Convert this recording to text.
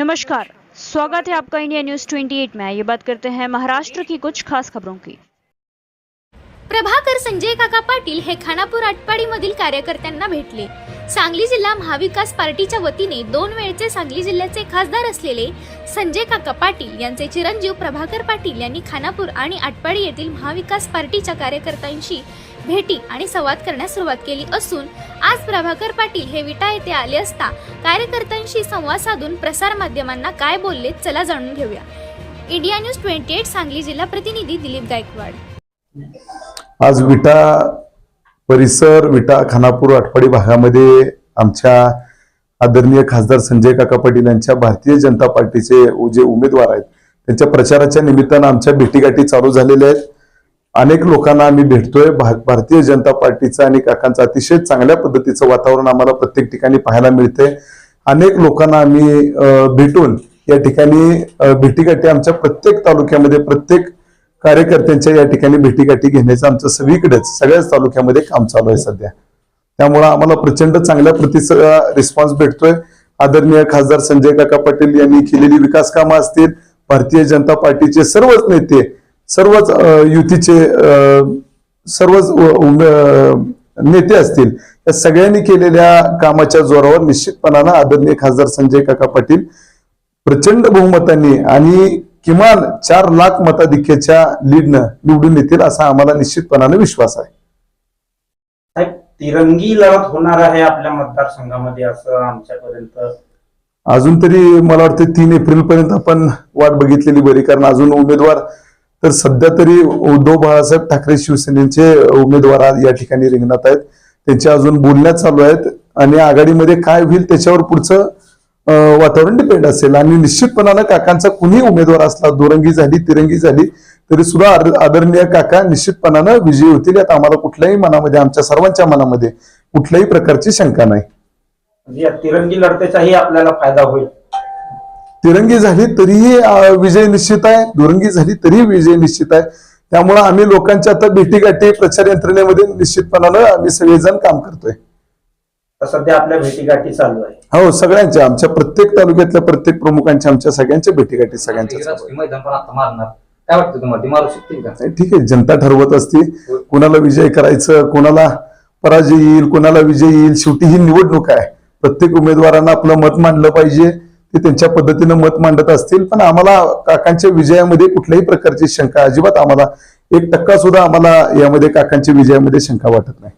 नमस्कार, स्वागत है आपका इंडिया न्यूज़ 28 में। ये बात करते हैं महाराष्ट्र की कुछ खास खबरों की। प्रभाकर, संजय काका पाटील खानापुर खानापूर आटपाडीमधील कार्यकर्त्यांना भेटले। सांगली जिल्हा महाविकास पार्टीच्या वतीने दोन वेळचे सांगली जिल्ह्याचे खासदार असलेले संजय काका पाटील यांचे चिरंजीव प्रभाकर पाटील यांनी खानापूर आणि आटपाडी येथील महाविकास पार्टीच्या कार्यकर्त्यांशी भेटी आणि संवाद करण्यास सुरुवात केली असून आज प्रभाकर पाटील हे विटा येथे आले असता कार्यकर्त्यांशी संवाद साधून प्रसार माध्यमांना काय बोलले चला जाणून घेऊया. India news twenty eight Sangli जिल्हा प्रतिनिधी दिलीप गायकवाड. आज विटा परिसर विटा खानापूर आठवाडी भागामध्ये आमच्या आदरणीय खासदार संजय काका पाटील यांच्या भारतीय जनता पार्टीचे जे उमेदवार आहेत त्यांच्या प्रचाराच्या निमित्तानं आमच्या भेटीगाठी चालू झालेल्या आहेत. अनेक लोकांना आम्ही भेटतोय. भा- भारतीय जनता पार्टीचं आणि काकांचं अतिशय चांगल्या पद्धतीचं वातावरण आम्हाला प्रत्येक ठिकाणी पाहायला मिळते अनेक लोकांना आम्ही भेटून या ठिकाणी भेटीगाठी आमच्या प्रत्येक तालुक्यामध्ये प्रत्येक कार्यकर्त्यांच्या या ठिकाणी भेटीगाठी घेण्याचं आमचं सगळीकडेच सगळ्याच तालुक्यामध्ये काम चालू आहे सध्या. त्यामुळं आम्हाला प्रचंड चांगल्या प्रतीचा रिस्पॉन्स भेटतोय. आदरणीय खासदार संजय काका पाटील यांनी केलेली विकास कामं असतील भारतीय जनता पार्टीचे सर्वच नेते सर्वच युतीचे सर्वच नेते असतील या सगळ्यांनी केलेल्या कामाच्या जोरावर निश्चितपणानं आदरणीय खासदार संजय काका पाटील प्रचंड बहुमतांनी आणि किमान चार लाख मताधिक्याच्या लीडनं निवडून येतील असा आम्हाला निश्चितपणाने विश्वास आहे. साहेब तिरंगी लढत होणार आहे आपल्या मतदारसंघामध्ये असं आमच्यापर्यंत? अजून तरी मला वाटतं तीन एप्रिल पर्यंत आपण वाट बघितलेली बरी कारण अजून उमेदवार तर सध्या तरी उद्धव बाळासाहेब ठाकरे शिवसेनेचे उमेदवार या ठिकाणी रिंगणात आहेत. त्यांचे अजून बोलण्यात चालू आहेत आणि आघाडीमध्ये काय होईल त्याच्यावर पुढचं वातावरण डिपेंड असेल. आणि निश्चितपणानं काकांचा कुणी उमेदवार असला दुरंगी झाली तिरंगी झाली तरी सुद्धा आद- आदरणीय काका निश्चितपणानं विजयी होतील यात आम्हाला कुठल्याही मनामध्ये आमच्या सर्वांच्या मनामध्ये कुठल्याही प्रकारची शंका नाही. म्हणजे या तिरंगी लढतीचाही आपल्याला फायदा होईल. तिरंगी झाली तरीही विजय निश्चित आहे. दुरंगी झाली तरीही विजय निश्चित आहे. त्यामुळे आम्ही लोकांच्या आता भेटीगाठी प्रचार यंत्रणेमध्ये निश्चितपणानं आम्ही सगळेजण काम करतोय. सध्या आपल्या भेटीगाठी चालू आहे. हो सगळ्यांच्या आमच्या प्रत्येक तालुक्यातल्या प्रत्येक प्रमुखांच्या आमच्या सगळ्यांच्या भेटीगाठी सगळ्यांच्या काय वाटतं तुम्हाला? ठीक आहे जनता ठरवत असते. कोणाला विजय करायचं कोणाला पराजय येईल कोणाला विजय येईल शेवटी ही निवडणूक आहे. प्रत्येक उमेदवारांना आपलं मत मांडलं पाहिजे. ते त्यांच्या पद्धतीनं मत मांडत असतील. पण आम्हाला काकांच्या विजयामध्ये कुठल्याही प्रकारची शंका अजिबात आम्हाला एक टक्का सुद्धा आम्हाला यामध्ये काकांच्या विजयामध्ये शंका वाटत नाही.